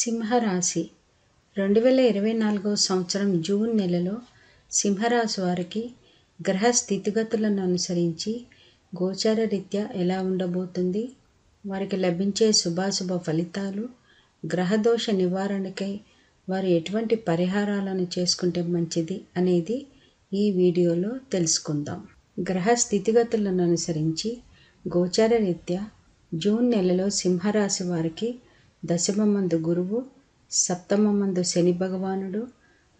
సింహరాశి. రెండు వేల ఇరవై నాలుగవ సంవత్సరం జూన్ నెలలో సింహరాశి వారికి గ్రహ స్థితిగతులను అనుసరించి గోచార రీత్యా ఎలా ఉండబోతుంది? వారికి లభించే శుభాశుభ ఫలితాలు గ్రహదోష నివారణకై వారు ఎటువంటి పరిహారాలను చేసుకుంటే మంచిది అనేది ఈ వీడియోలో తెలుసుకుందాం. గ్రహ స్థితిగతులను అనుసరించి గోచార రీత్యా జూన్ నెలలో సింహరాశి వారికి దశమమందు గురువు సప్తమమందు శని భగవానుడు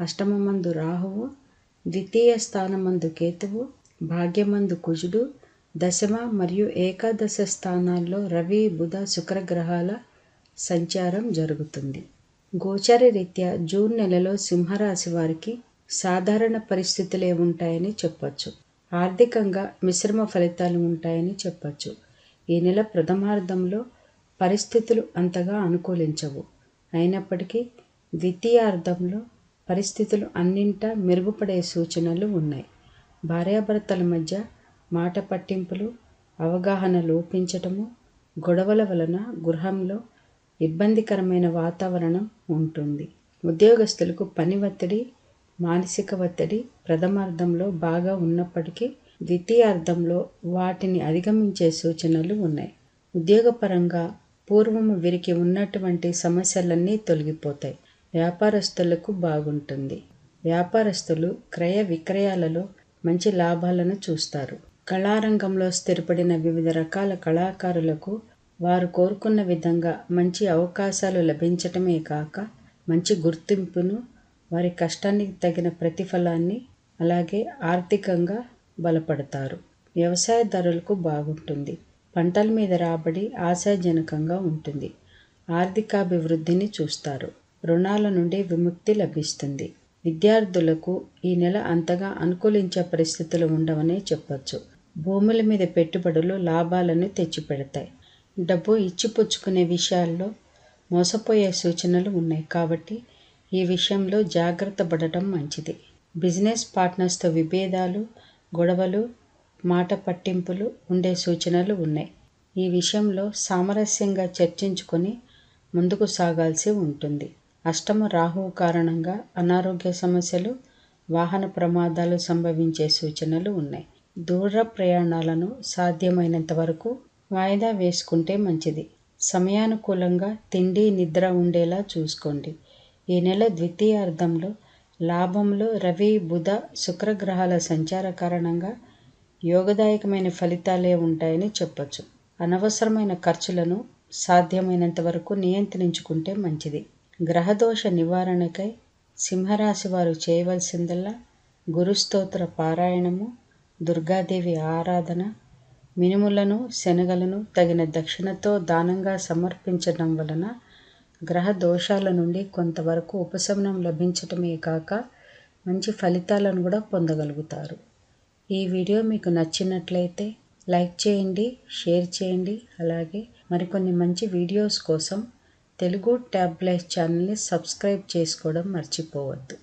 అష్టమమందు రాహువు ద్వితీయ స్థానమందు కేతువు భాగ్యమందు కుజుడు దశమ మరియు ఏకాదశ స్థానాల్లో రవి బుధ శుక్రగ్రహాల సంచారం జరుగుతుంది. గోచార రీత్యా జూన్ నెలలో సింహరాశి వారికి సాధారణ పరిస్థితులే ఉంటాయని చెప్పచ్చు. ఆర్థికంగా మిశ్రమ ఫలితాలు ఉంటాయని చెప్పచ్చు. ఈ నెల ప్రథమార్థంలో పరిస్థితులు అంతగా అనుకూలించవు. అయినప్పటికీ ద్వితీయార్థంలో పరిస్థితులు అన్నింటా మెరుగుపడే సూచనలు ఉన్నాయి. భార్యాభర్తల మధ్య మాట పట్టింపులు అవగాహన లోపించటము గొడవల వలన గృహంలో ఇబ్బందికరమైన వాతావరణం ఉంటుంది. ఉద్యోగస్తులకు పని ఒత్తిడి మానసిక ఒత్తిడి ప్రథమార్థంలో బాగా ఉన్నప్పటికీ ద్వితీయార్థంలో వాటిని అధిగమించే సూచనలు ఉన్నాయి. ఉద్యోగపరంగా పూర్వము వీరికి ఉన్నటువంటి సమస్యలన్నీ తొలగిపోతాయి. వ్యాపారస్తులకు బాగుంటుంది. వ్యాపారస్తులు క్రయ విక్రయాలలో మంచి లాభాలను చూస్తారు. కళారంగంలో స్థిరపడిన వివిధ రకాల కళాకారులకు వారు కోరుకున్న విధంగా మంచి అవకాశాలు లభించటమే కాక మంచి గుర్తింపును వారి కష్టానికి తగిన ప్రతిఫలాన్ని అలాగే ఆర్థికంగా బలపడతారు. వ్యవసాయదారులకు బాగుంటుంది. పంటల మీద రాబడి ఆశాజనకంగా ఉంటుంది. ఆర్థికాభివృద్ధిని చూస్తారు. రుణాల నుండి విముక్తి లభిస్తుంది. విద్యార్థులకు ఈ నెల అంతగా అనుకూలించే పరిస్థితులు ఉండవనే చెప్పచ్చు. భూముల మీద పెట్టుబడులు లాభాలను తెచ్చిపెడతాయి. డబ్బు ఇచ్చిపుచ్చుకునే విషయాల్లో మోసపోయే సూచనలు ఉన్నాయి కాబట్టి ఈ విషయంలో జాగ్రత్త పడటం మంచిది. బిజినెస్ పార్ట్నర్స్తో విభేదాలు గొడవలు మాట పట్టింపులు ఉండే సూచనలు ఉన్నాయి. ఈ విషయంలో సామరస్యంగా చర్చించుకొని ముందుకు సాగాల్సి ఉంటుంది. అష్టమ రాహువు కారణంగా అనారోగ్య సమస్యలు వాహన ప్రమాదాలు సంభవించే సూచనలు ఉన్నాయి. దూర ప్రయాణాలను సాధ్యమైనంత వరకు వాయిదా వేసుకుంటే మంచిది. సమయానుకూలంగా తిండి నిద్ర ఉండేలా చూసుకోండి. ఈ నెల ద్వితీయార్థంలో లాభంలో రవి బుధ శుక్రగ్రహాల సంచార కారణంగా యోగదాయకమైన ఫలితాలే ఉంటాయని చెప్పచ్చు. అనవసరమైన ఖర్చులను సాధ్యమైనంత వరకు నియంత్రించుకుంటే మంచిది. గ్రహదోష నివారణకై సింహరాశి వారు చేయవలసిందల్లా గురుస్తోత్ర పారాయణము దుర్గాదేవి ఆరాధన మినుములను శనగలను తగిన దక్షిణతో దానంగా సమర్పించడం వలన గ్రహ దోషాల నుండి కొంతవరకు ఉపశమనం లభించటమే కాక మంచి ఫలితాలను కూడా పొందగలుగుతారు. ఈ వీడియో మీకు నచ్చినట్లయితే లైక్ చేయండి షేర్ చేయండి. అలాగే మరికొన్ని మంచి వీడియోస్ కోసం తెలుగు ట్యాబ్లెట్ ఛానల్ని సబ్స్క్రైబ్ చేసుకోవడం మర్చిపోవద్దు.